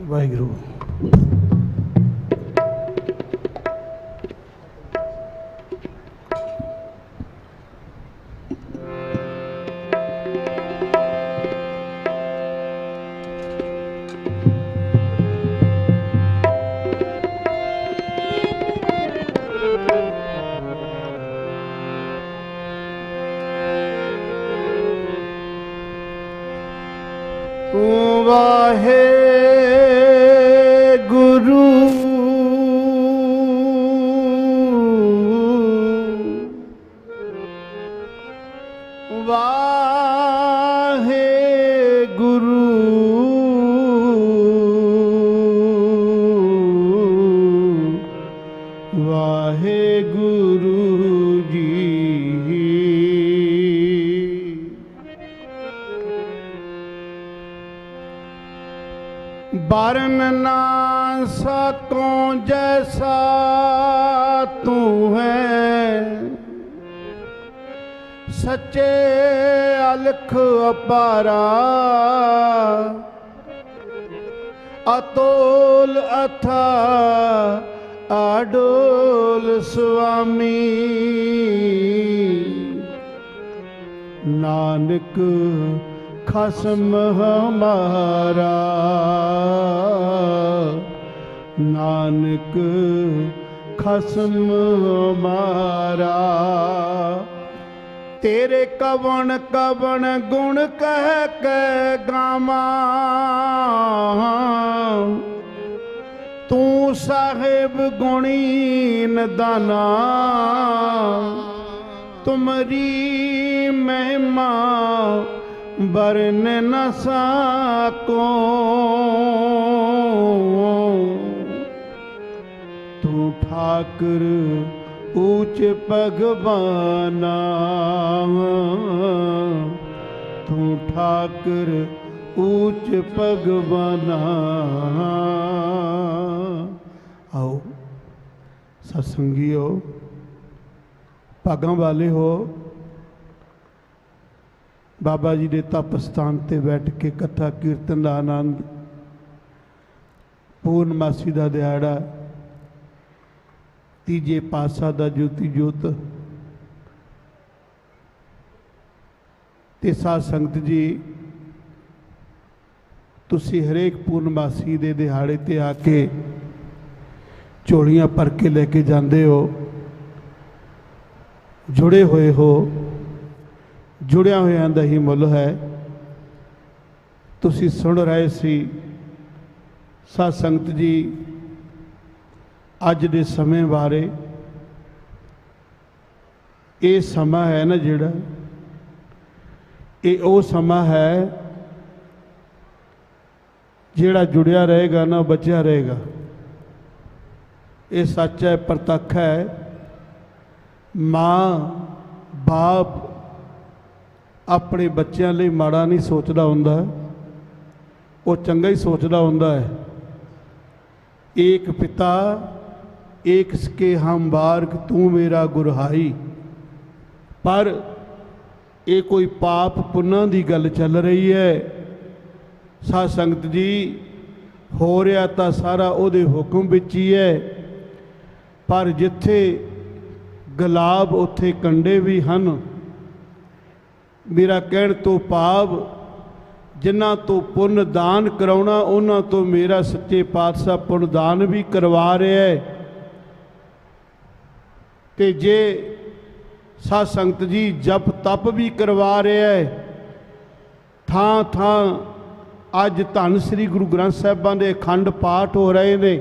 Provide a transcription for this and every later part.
ਵਾਹਿਗੁਰੂ। ਤੂੰ ਵਾਹੇ ਬਰਨ ਨਾ ਸਕੋਂ ਜੈਸਾ ਤੂੰ ਹੈ। ਸੱਚੇ ਅਲਖ ਅਪਾਰਾ ਅਤੋਲ ਅਥਾ ਆਡੋਲ ਸੁਆਮੀ। ਨਾਨਕ ਖਸਮ ਹਮਾਰਾ। ਨਾਨਕ, ਖਸਮ ਹਮਾਰਾ। ਤੇਰੇ ਕਵਣ ਕਵਣ ਗੁਣ ਕਹਿ ਕੇ ਗਾਵਾਂ। ਤੂੰ ਸਾਹਿਬ ਗੁਣੀਨ ਨਦਾਨਾ ਤੁਮਰੀ ਮਹਿਮਾ ਬਰਨ ਨ ਸਕੋ ਤੂੰ ਠਾਕਰ ਊਚ ਭਗਵਾਨਾ ਤੂੰ ਠਾਕਰ ਊਚ ਭਗਵਾਨਾ ਆਓ, ਸਤਸੰਗੀਓ, ਭਾਗਾਂ ਵਾਲੇ ਹੋ। ਬਾਬਾ ਜੀ ਦੇ ਤਪ ਸਥਾਨ ਤੇ ਬੈਠ ਕੇ ਕਥਾ ਕੀਰਤਨ ਦਾ ਆਨੰਦ ਪੂਰਨਮਾਸੀ ਦਾ ਦਿਹਾੜਾ, ਤੀਜੇ ਪਾਸਾ ਦਾ ਜੋਤੀ ਜੋਤ ਤੇ ਸਾਧ ਸੰਗਤ ਜੀ, ਤੁਸੀਂ ਹਰੇਕ ਪੂਰਨਮਾਸੀ ਦੇ ਦਿਹਾੜੇ ਤੇ ਆ ਕੇ ਝੋਲੀਆਂ ਭਰ ਕੇ ਲੈ ਕੇ ਜਾਂਦੇ ਹੋ, ਜੁੜੇ ਹੋਏ ਹੋ। ਜੁੜਿਆ ਹੋਇਆਂ ਦਾ ਹੀ ਮੁੱਲ ਹੈ। ਤੁਸੀਂ ਸੁਣ ਰਹੇ ਸੀ ਸਾਧ ਸੰਗਤ ਜੀ ਅੱਜ ਦੇ ਸਮੇਂ ਬਾਰੇ। ਇਹ ਸਮਾਂ ਹੈ ਨਾ ਜਿਹੜਾ, ਇਹ ਉਹ ਸਮਾਂ ਹੈ ਜਿਹੜਾ ਜੁੜਿਆ ਰਹੇਗਾ ਨਾ ਉਹ ਬਚਿਆ ਰਹੇਗਾ। ਇਹ ਸੱਚ ਹੈ, ਪ੍ਰਤੱਖ ਹੈ। ਮਾਂ, ਬਾਪ ਆਪਣੇ ਬੱਚਿਆਂ ਲਈ ਮਾੜਾ ਨਹੀਂ ਸੋਚਦਾ ਹੁੰਦਾ। ਉਹ ਚੰਗਾ ਹੀ ਸੋਚਦਾ ਹੁੰਦਾ ਹੈ। ਏਕ ਪਿਤਾ, ਏਕ ਸਕੇ ਹਮ ਬਾਰਕ ਤੂੰ ਮੇਰਾ ਗੁਰਹਾਈ। ਪਰ ਇਹ ਕੋਈ ਪਾਪ ਪੁੰਨਾਂ ਦੀ ਗੱਲ ਚੱਲ ਰਹੀ ਹੈ। ਸਾਧ ਸੰਗਤ ਜੀ, ਹੋ ਰਿਹਾ ਤਾਂ ਸਾਰਾ ਉਹਦੇ ਹੁਕਮ ਵਿੱਚ ਹੀ ਹੈ। ਪਰ ਜਿੱਥੇ ਗੁਲਾਬ, ਉੱਥੇ ਕੰਡੇ ਵੀ ਹਨ। ਮੇਰਾ ਕਹਿਣ ਤੋਂ ਭਾਵ, ਜਿਨ੍ਹਾਂ ਤੋਂ ਪੁੰਨ ਦਾਨ ਕਰਾਉਣਾ, ਉਹਨਾਂ ਤੋਂ ਮੇਰਾ ਸੱਚੇ ਪਾਤਸ਼ਾਹ ਪੁੰਨ ਦਾਨ ਵੀ ਕਰਵਾ ਰਿਹਾ ਹੈ। ਤੇ ਜੇ ਸਾਧ ਸੰਗਤ ਜੀ ਜਪ ਤਪ ਵੀ ਕਰਵਾ ਰਿਹਾ ਹੈ, ਥਾਂ ਥਾਂ ਅੱਜ ਧੰਨ ਸ੍ਰੀ ਗੁਰੂ ਗ੍ਰੰਥ ਸਾਹਿਬਾਂ ਦੇ ਅਖੰਡ ਪਾਠ ਹੋ ਰਹੇ ਨੇ,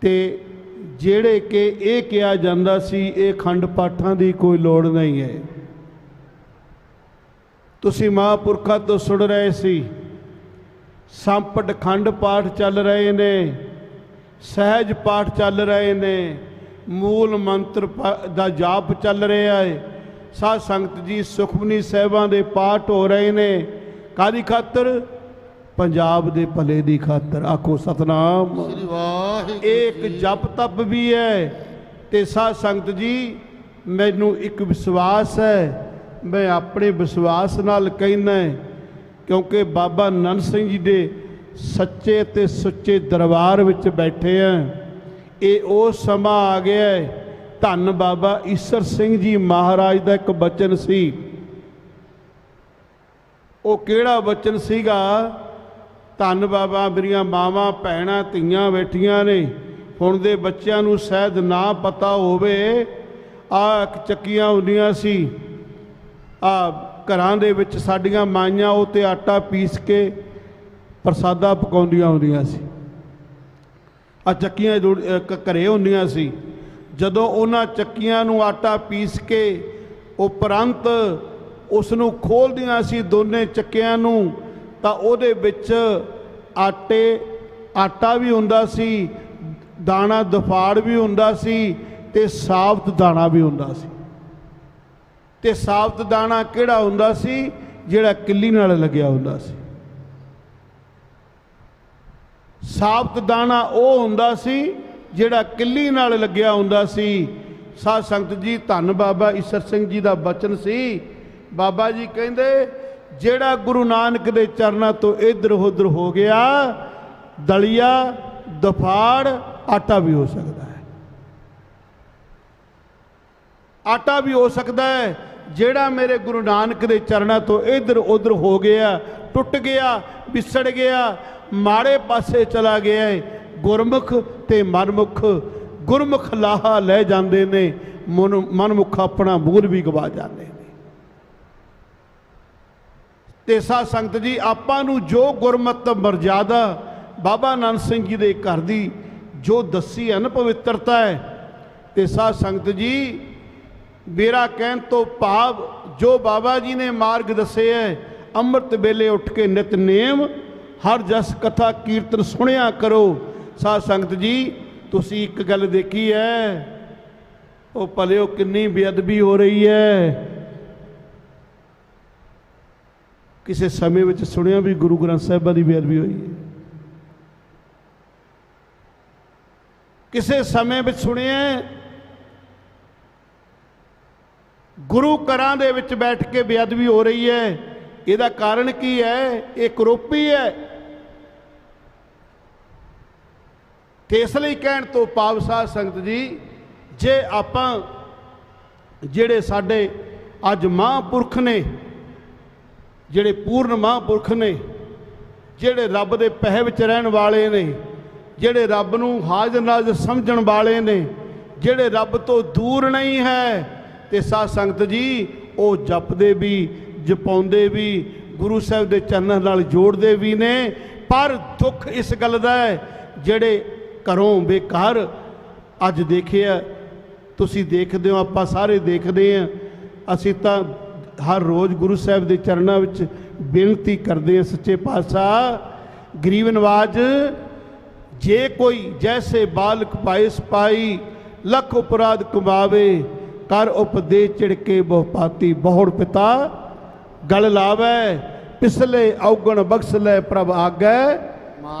ਤੇ ਜਿਹੜੇ ਕਿ ਇਹ ਕਿਹਾ ਜਾਂਦਾ ਸੀ, ਇਹ ਅਖੰਡ ਪਾਠਾਂ ਦੀ ਕੋਈ ਲੋੜ ਨਹੀਂ ਹੈ। ਤੁਸੀਂ ਮਹਾਂਪੁਰਖਾਂ ਤੋਂ ਸੁਣ ਰਹੇ ਸੀ। ਸੰਪਟ ਖੰਡ ਪਾਠ ਚੱਲ ਰਹੇ ਨੇ ਸਹਿਜ ਪਾਠ ਚੱਲ ਰਹੇ ਨੇ ਮੂਲ ਮੰਤਰ ਦਾ ਜਾਪ ਚੱਲ ਰਿਹਾ ਹੈ ਸਾਧ ਸੰਗਤ ਜੀ ਸੁਖਮਨੀ ਸਾਹਿਬਾਂ ਦੇ ਪਾਠ ਹੋ ਰਹੇ ਨੇ। ਕਾਦੀ ਖਾਤਰ? ਪੰਜਾਬ ਦੇ ਭਲੇ ਦੀ ਖਾਤਰ। ਆਖੋ ਸਤਨਾਮ। ਸ੍ਰੀ ਵਾਹਿਗੁਰੂ ਇੱਕ ਜਪ ਤਪ ਵੀ ਹੈ ਤੇ ਸਾਧ ਸੰਗਤ ਜੀ ਮੈਨੂੰ ਇੱਕ ਵਿਸ਼ਵਾਸ ਹੈ ਮੈਂ ਆਪਣੇ ਵਿਸ਼ਵਾਸ ਨਾਲ ਕਹਿੰਦਾ ਕਿਉਂਕਿ ਬਾਬਾ ਨੰਦ ਸਿੰਘ ਜੀ ਦੇ ਸੱਚੇ ਤੇ ਸੁੱਚੇ ਦਰਬਾਰ ਵਿੱਚ ਬੈਠੇ ਆ। ਇਹ ਉਹ ਸਮਾਂ ਆ ਗਿਆ ਹੈ, ਧੰਨ ਬਾਬਾ ਈਸਰ ਸਿੰਘ ਜੀ ਮਹਾਰਾਜ ਦਾ ਇੱਕ ਬਚਨ ਸੀ। ਉਹ ਕਿਹੜਾ ਬਚਨ ਸੀਗਾ? ਧੰਨ ਬਾਬਾ ਮੇਰੀਆਂ ਮਾਵਾਂ, ਭੈਣਾਂ, ਧੀਆਂ ਬੈਠੀਆਂ ਨੇ। ਹੁਣ ਦੇ ਬੱਚਿਆਂ ਨੂੰ ਸ਼ਾਇਦ ਨਾ ਪਤਾ ਹੋਵੇ ਆ ਚੱਕੀਆਂ ਹੁੰਦੀਆਂ ਸੀ। ਆ ਘਰਾਂ ਦੇ ਵਿੱਚ ਸਾਡੀਆਂ ਮਾਈਆਂ ਉਹ ਤੇ ਆਟਾ ਪੀਸ ਕੇ ਪ੍ਰਸਾਦਾ ਪਕਾਉਂਦੀਆਂ ਹੁੰਦੀਆਂ ਸੀ। ਆ ਚੱਕੀਆਂ ਜੁੜ- ਘਰੇ ਹੁੰਦੀਆਂ ਸੀ। ਜਦੋਂ ਉਹਨਾਂ ਚੱਕੀਆਂ ਨੂੰ ਆਟਾ ਪੀਸ ਕੇ ਉਪਰੰਤ ਉਸ ਨੂੰ ਖੋਲਦੀਆਂ ਸੀ ਦੋਨੇ ਚੱਕਿਆਂ ਨੂੰ, ਤਾਂ ਉਹਦੇ ਵਿੱਚ ਆਟੇ, ਆਟਾ ਵੀ ਹੁੰਦਾ ਸੀ, ਦਾਣਾ, ਦਫਾੜ ਵੀ ਹੁੰਦਾ ਸੀ ਤੇ ਸਾਬਤ ਦਾਣਾ ਵੀ ਹੁੰਦਾ ਸੀ। ਤੇ ਸਾਬਤ ਦਾਣਾ ਕਿਹੜਾ ਹੁੰਦਾ ਸੀ? ਜਿਹੜਾ ਕਿੱਲੀ ਨਾਲ ਲੱਗਿਆ ਹੁੰਦਾ ਸੀ। ਸਾਬਤ ਦਾਣਾ ਉਹ ਹੁੰਦਾ ਸੀ ਜਿਹੜਾ ਕਿੱਲੀ ਨਾਲ ਲੱਗਿਆ ਹੁੰਦਾ ਸੀ। ਸਾਧ ਸੰਗਤ ਜੀ, ਧੰਨ ਬਾਬਾ ਈਸਰ ਸਿੰਘ ਜੀ ਦਾ ਬਚਨ ਸੀ। ਬਾਬਾ ਜੀ ਕਹਿੰਦੇ, ਜਿਹੜਾ ਗੁਰੂ ਨਾਨਕ ਦੇ ਚਰਨਾਂ ਤੋਂ ਇਧਰ ਉਧਰ ਹੋ ਗਿਆ, ਦਲੀਆ, ਦਫਾੜ, ਆਟਾ ਵੀ ਹੋ ਸਕਦਾ ਹੈ। ਆਟਾ ਵੀ ਹੋ ਸਕਦਾ ਹੈ। ਜਿਹੜਾ ਮੇਰੇ ਗੁਰੂ ਨਾਨਕ ਦੇ ਚਰਨਾਂ ਤੋਂ ਇਧਰ ਉਧਰ ਹੋ ਗਿਆ, ਟੁੱਟ ਗਿਆ, ਵਿਸੜ ਗਿਆ, ਮਾੜੇ ਪਾਸੇ ਚਲਾ ਗਿਆ ਹੈ। ਗੁਰਮੁਖ ਤੇ ਮਨਮੁਖ, ਗੁਰਮੁਖ ਲਾਹਾ ਲੈ ਜਾਂਦੇ ਨੇ, ਮਨ- ਮਨਮੁਖ ਆਪਣਾ ਮੂਲ ਵੀ ਗਵਾ ਜਾਂਦੇ ਨੇ। ਤੇ ਸਾਧ ਸੰਗਤ ਜੀ, ਆਪਾਂ ਨੂੰ ਜੋ ਗੁਰਮਤ ਮਰਜ਼ਾਦਾ, ਬਾਬਾ ਨਾਨਕ ਸਿੰਘ ਜੀ ਦੇ ਘਰ ਦੀ ਜੋ ਦੱਸੀ ਹੈ ਨਾ ਪਵਿੱਤਰਤਾ ਹੈ ਤੇ ਸਾਧ ਸੰਗਤ ਜੀ ਮੇਰਾ ਕਹਿਣ ਤੋਂ ਭਾਵ ਜੋ ਬਾਬਾ ਜੀ ਨੇ ਮਾਰਗ ਦੱਸੇ ਹੈ ਅੰਮ੍ਰਿਤ ਵੇਲੇ ਉੱਠ ਕੇ ਨਿਤਨੇਮ ਹਰ ਜਸ ਕਥਾ ਕੀਰਤਨ ਸੁਣਿਆ ਕਰੋ। ਸਾਧ ਸੰਗਤ ਜੀ, ਤੁਸੀਂ ਇੱਕ ਗੱਲ ਦੇਖੀ ਹੈ ਉਹ ਭਲਿਓ ਕਿੰਨੀ ਬੇਅਦਬੀ ਹੋ ਰਹੀ ਹੈ ਕਿਸੇ ਸਮੇਂ ਵਿੱਚ ਸੁਣਿਆ ਵੀ ਗੁਰੂ ਗ੍ਰੰਥ ਸਾਹਿਬਾਂ ਦੀ ਬੇਅਦਬੀ ਹੋਈ ਹੈ ਕਿਸੇ ਸਮੇਂ ਵਿੱਚ ਸੁਣਿਆ ਗੁਰੂ ਘਰਾਂ ਦੇ ਵਿੱਚ ਬੈਠ ਕੇ ਬੇਅਦਬੀ ਹੋ ਰਹੀ ਹੈ। ਇਹਦਾ ਕਾਰਨ ਕੀ ਹੈ? ਇਹ ਕਰੋਪੀ ਹੈ। ਤੇ ਇਸ ਲਈ ਕਹਿਣ ਤੋਂ ਪਾਵ ਸਾਧ ਸੰਗਤ ਜੀ, ਜੇ ਆਪਾਂ ਜਿਹੜੇ ਸਾਡੇ ਅੱਜ ਮਹਾਂਪੁਰਖ ਨੇ, ਜਿਹੜੇ ਪੂਰਨ ਮਹਾਂਪੁਰਖ ਨੇ, ਜਿਹੜੇ ਰੱਬ ਦੇ ਪਹਿ ਵਿੱਚ ਰਹਿਣ ਵਾਲੇ ਨੇ, ਜਿਹੜੇ ਰੱਬ ਨੂੰ ਹਾਜ਼ਰ ਨਾਜ਼ਰ ਸਮਝਣ ਵਾਲੇ ਨੇ, ਜਿਹੜੇ ਰੱਬ ਤੋਂ ਦੂਰ ਨਹੀਂ ਹੈ ਤੇ ਸਾਧ ਸੰਗਤ ਜੀ, ਉਹ ਜਪਦੇ ਵੀ, ਜਪਾਉਂਦੇ ਵੀ, ਗੁਰੂ ਸਾਹਿਬ ਦੇ ਚਰਨਾਂ ਨਾਲ ਜੋੜਦੇ ਵੀ ਨੇ। ਪਰ ਦੁੱਖ ਇਸ ਗੱਲ ਦਾ ਹੈ, ਜਿਹੜੇ ਘਰੋਂ ਬੇਕਾਰ ਅੱਜ ਦੇਖਿਆ ਤੁਸੀਂ ਦੇਖਦੇ ਹੋ, ਆਪਾਂ ਸਾਰੇ ਦੇਖਦੇ ਹਾਂ ਅਸੀਂ ਤਾਂ ਹਰ ਰੋਜ਼ ਗੁਰੂ ਸਾਹਿਬ ਦੇ ਚਰਨਾਂ ਵਿੱਚ ਬੇਨਤੀ ਕਰਦੇ ਹਾਂ ਸੱਚੇ ਪਾਤਸ਼ਾਹ। ਗਰੀਬ ਨਵਾਜ, ਜੇ ਕੋਈ ਜੈਸੇ ਬਾਲਕ ਪਾਇਸ ਪਾਈ, ਲੱਖ ਉਪਰਾਧ ਕਮਾਵੇ ਕਰ ਉਪਦੇ ਚਿੜਕੇ ਬਹੁ ਪਾਤੀ ਬਹੁੜ ਪਿਤਾ। ਗਲ ਲਾਵੇ ਪਿਸਲੇ ਔਗਣ ਬਖਸ਼ ਲੈ ਪ੍ਰਭ ਆਗੈ।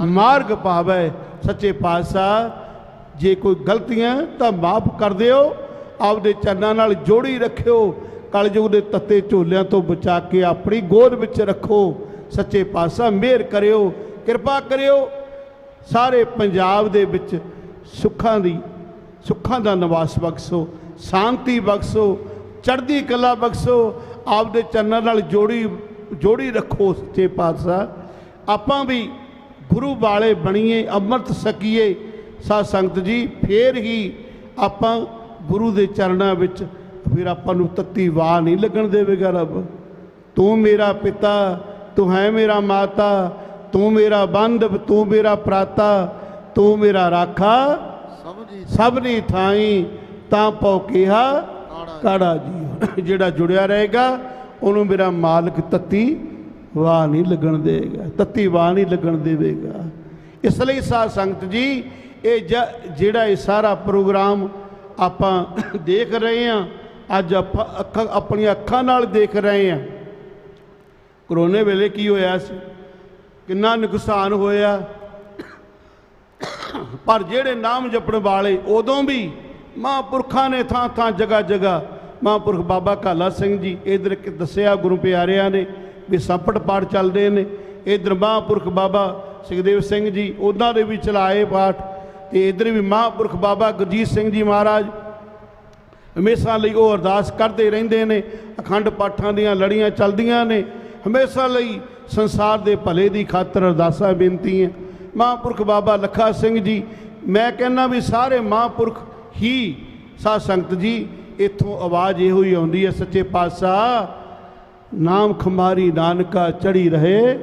ਮਾਰਗ ਪਾਵੇ ਸੱਚੇ ਪਾਤਸ਼ਾਹ ਜੇ ਕੋਈ ਗਲਤੀਆਂ ਤਾਂ ਮਾਫ ਕਰ ਦਿਓ। ਆਪਦੇ ਚਰਨਾਂ ਨਾਲ ਜੋੜੀ ਰੱਖਿਓ। ਕਲਯੁਗ ਦੇ ਤੱਤੇ ਝੋਲਿਆਂ ਤੋਂ ਬਚਾ ਕੇ ਆਪਣੀ ਗੋਦ ਵਿੱਚ ਰੱਖੋ। ਸੱਚੇ ਪਾਤਸ਼ਾਹ ਮਿਹਰ ਕਰਿਓ ਕਿਰਪਾ ਕਰਿਓ। ਸਾਰੇ ਪੰਜਾਬ ਦੇ ਵਿੱਚ ਸੁੱਖਾਂ ਦੀ ਸੁੱਖਾਂ ਦਾ ਨਿਵਾਸ ਬਖਸ਼ੋ। ਸ਼ਾਂਤੀ ਬਖਸ਼ੋ ਚੜ੍ਹਦੀ ਕਲਾ ਬਖਸ਼ੋ ਆਪਦੇ ਚਰਨਾਂ ਨਾਲ ਜੋੜੀ ਜੋੜੀ ਰੱਖੋ ਸੱਚੇ ਪਾਤਸ਼ਾਹ। ਆਪਾਂ ਵੀ ਗੁਰੂ ਵਾਲੇ ਬਣੀਏ ਅੰਮ੍ਰਿਤ ਸਕੀਏ ਸਾਧ ਸੰਗਤ ਜੀ ਫੇਰ ਹੀ ਆਪਾਂ ਗੁਰੂ ਦੇ ਚਰਨਾਂ ਵਿੱਚ ਫਿਰ ਆਪਾਂ ਨੂੰ ਤੱਤੀ ਵਾਹ ਨਹੀਂ ਲੱਗਣ ਦੇਵੇਗਾ ਰੱਬ। ਤੂੰ ਮੇਰਾ ਪਿਤਾ ਤੂੰ ਹੈ ਮੇਰਾ ਮਾਤਾ ਤੂੰ ਮੇਰਾ ਬੰਧਵ ਤੂੰ ਮੇਰਾ ਪ੍ਰਾਤਾ ਤੂੰ ਮੇਰਾ ਰਾਖਾ। ਸਮਝੀ ਸਭਨੀ ਥਾਈ ਤਾਂ ਪਉ ਕਿਹਾ, ਕਾੜਾ ਜੀ ਜਿਹੜਾ ਜੁੜਿਆ ਰਹੇਗਾ, ਉਹਨੂੰ ਮੇਰਾ ਮਾਲਕ ਤੱਤੀ ਵਾਹ ਨਹੀਂ ਲੱਗਣ ਦੇਗਾ ਤੱਤੀ ਵਾਹ ਨਹੀਂ ਲੱਗਣ ਦੇਵੇਗਾ। ਇਸ ਲਈ ਸਾਧ ਸੰਗਤ ਜੀ, ਇਹ ਜਿਹੜਾ ਇਹ ਸਾਰਾ ਪ੍ਰੋਗਰਾਮ ਆਪਾਂ ਦੇਖ ਰਹੇ ਹਾਂ, ਅੱਜ ਆਪਾਂ ਅੱਖਾਂ, ਆਪਣੀਆਂ ਅੱਖਾਂ ਨਾਲ ਦੇਖ ਰਹੇ ਹਾਂ। ਕਰੋਨੇ ਵੇਲੇ ਕੀ ਹੋਇਆ ਸੀ? ਕਿੰਨਾ ਨੁਕਸਾਨ ਹੋਇਆ? ਪਰ ਜਿਹੜੇ ਨਾਮ ਜਪਣ ਵਾਲੇ, ਉਦੋਂ ਵੀ ਮਹਾਂਪੁਰਖਾਂ ਨੇ ਥਾਂ ਥਾਂ, ਜਗ੍ਹਾ ਜਗ੍ਹਾ ਮਹਾਂਪੁਰਖ ਬਾਬਾ ਕਾਲਾ ਸਿੰਘ ਜੀ ਇਧਰ ਦੱਸਿਆ ਗੁਰੂ ਪਿਆਰਿਆਂ ਨੇ ਵੀ ਸੰਪਟ ਪਾਠ ਚੱਲਦੇ ਨੇ। ਇਧਰ ਮਹਾਂਪੁਰਖ ਬਾਬਾ ਸੁਖਦੇਵ ਸਿੰਘ ਜੀ, ਉਹਨਾਂ ਦੇ ਵੀ ਚਲਾਏ ਪਾਠ ਤੇ ਇਧਰ ਵੀ ਮਹਾਂਪੁਰਖ ਬਾਬਾ ਗੁਰਜੀਤ ਸਿੰਘ ਜੀ ਮਹਾਰਾਜ ਹਮੇਸ਼ਾ ਲਈ ਉਹ ਅਰਦਾਸ ਕਰਦੇ ਰਹਿੰਦੇ ਨੇ। ਅਖੰਡ ਪਾਠਾਂ ਦੀਆਂ ਲੜੀਆਂ ਚੱਲਦੀਆਂ ਨੇ। ਹਮੇਸ਼ਾ ਲਈ ਸੰਸਾਰ ਦੇ ਭਲੇ ਦੀ ਖਾਤਰ ਅਰਦਾਸਾਂ ਬੇਨਤੀਆਂ। ਮਹਾਂਪੁਰਖ ਬਾਬਾ ਲੱਖਾ ਸਿੰਘ ਜੀ, ਮੈਂ ਕਹਿੰਦਾ ਵੀ ਸਾਰੇ ਮਹਾਂਪੁਰਖ ਹੀ ਸਾਧ ਸੰਗਤ ਜੀ, ਇੱਥੋਂ ਆਵਾਜ਼ ਇਹੋ ਹੀ ਆਉਂਦੀ ਹੈ, ਸੱਚੇ ਪਾਤਸ਼ਾਹ, ਨਾਮ ਖਮਾਰੀ ਨਾਨਕਾ ਚੜੀ ਰਹੇ।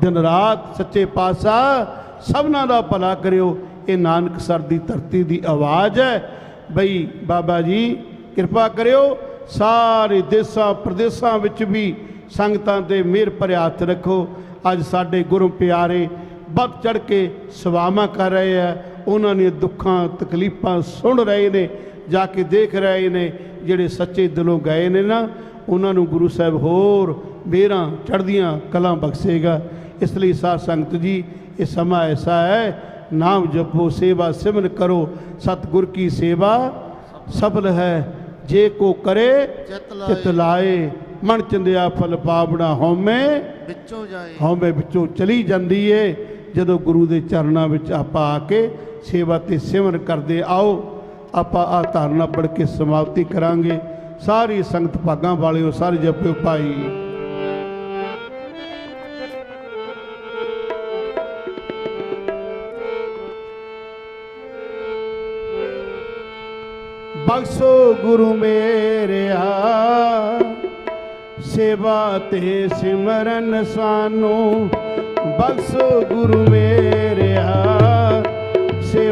ਦਿਨ ਰਾਤ ਸੱਚੇ ਪਾਤਸ਼ਾਹ, ਸਭਨਾਂ ਦਾ ਭਲਾ ਕਰਿਓ। ਇਹ ਨਾਨਕ ਸਰ ਦੀ ਧਰਤੀ ਦੀ ਆਵਾਜ਼ ਹੈ। ਬਈ ਬਾਬਾ ਜੀ, ਕਿਰਪਾ ਕਰਿਓ। ਸਾਰੇ ਦੇਸਾਂ ਪ੍ਰਦੇਸਾਂ ਵਿੱਚ ਵੀ ਸੰਗਤਾਂ ਤੇ ਮਿਹਰ ਭਰਿਆ ਹੱਥ ਰੱਖੋ। ਅੱਜ ਸਾਡੇ ਗੁਰੂ ਪਿਆਰੇ ਵੱਧ ਚੜ ਕੇ ਸਵਾਮਾ ਕਰ ਰਹੇ ਆ ਉਹਨਾਂ ਦੀਆਂ ਦੁੱਖਾਂ ਤਕਲੀਫਾਂ ਸੁਣ ਰਹੇ ਨੇ ਜਾ ਕੇ ਦੇਖ ਰਹੇ ਨੇ ਜਿਹੜੇ ਸੱਚੇ ਦਿਲੋਂ ਗਏ ਨੇ ਨਾ ਉਹਨਾਂ ਨੂੰ ਗੁਰੂ ਸਾਹਿਬ ਹੋਰ ਮੇਰਾਂ ਚੜ੍ਹਦੀਆਂ ਕਲਾਂ ਬਖਸ਼ੇਗਾ। ਇਸ ਲਈ ਸਾਧ ਸੰਗਤ ਜੀ ਇਹ ਸਮਾਂ ਐਸਾ ਹੈ ਨਾਮ ਜਪੋ ਸੇਵਾ ਸਿਮਰਨ ਕਰੋ ਸਤਿਗੁਰ ਕੀ ਸੇਵਾ ਸਫਲ ਹੈ। ਜੇ ਕੋ ਕਰੇ। ਚਿਤ ਲਾਏ। ਮਨ ਚੰਦਿਆ ਫਲ ਪਾਵਣਾ ਹਉਮੈ ਵਿੱਚੋਂ ਜਾਏ। ਹਉਮੈ ਵਿੱਚੋਂ ਚਲੀ ਜਾਂਦੀ ਏ। ਜਦੋਂ ਗੁਰੂ ਦੇ ਚਰਨਾਂ ਵਿੱਚ ਆਪਾਂ ਆ ਕੇ ਸੇਵਾ ਤੇ ਸਿਮਰਨ ਕਰਦੇ ਆਓ। ਆਪਾਂ ਆ ਧਾਰਨਾ ਪੜ੍ਹ ਕੇ ਸਮਾਪਤੀ ਕਰਾਂਗੇ। ਸਾਰੀ ਸੰਗਤ ਭਾਗਾਂ ਵਾਲਿਓ, ਸਾਰੇ ਜਪਿਓ ਭਾਈ। ਬਖਸ਼ੋ ਗੁਰੂ ਮੇਰਿਆ ਸੇਵਾ ਤੇ ਸਿਮਰਨ ਸਾਨੂੰ। ਬਖਸ਼ੋ ਗੁਰੂ ਮੇਰਿਆ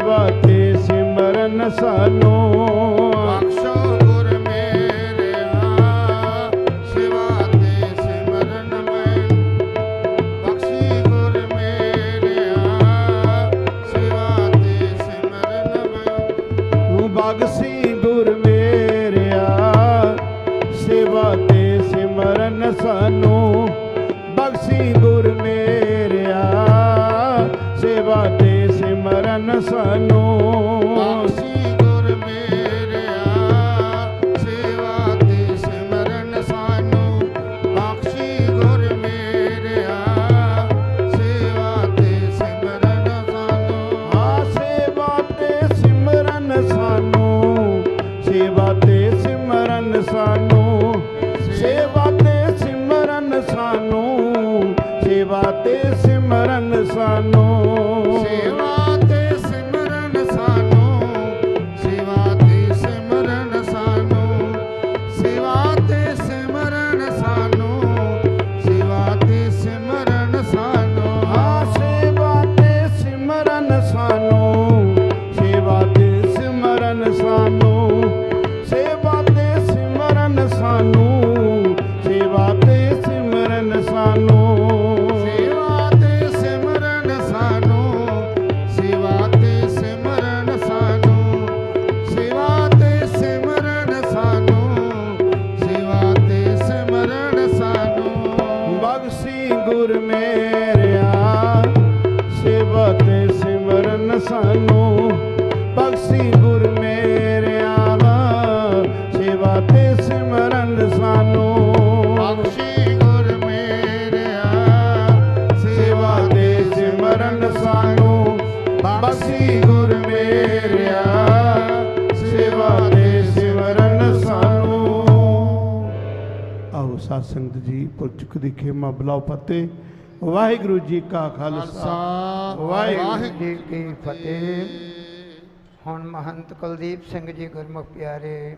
ਸੇਵਾ ਤੇ ਸਿਮਰਨ ਸਾਨੂੰ। ਸੰਗਤ ਜੀ ਪੁਰਚੁਕ ਦੀ ਖੇਮਾ ਬਲਾਉ ਫਤਿਹ। ਵਾਹਿਗੁਰੂ ਜੀ ਕਾ ਖਾਲਸਾ। ਖਾਲਸਾ। ਵਾਹਿਗੁਰੂ ਜੀ ਕੀ ਫਤਿਹ। ਹੁਣ ਮਹੰਤ ਕੁਲਦੀਪ ਸਿੰਘ ਜੀ ਗੁਰਮੁਖ ਪਿਆਰੇ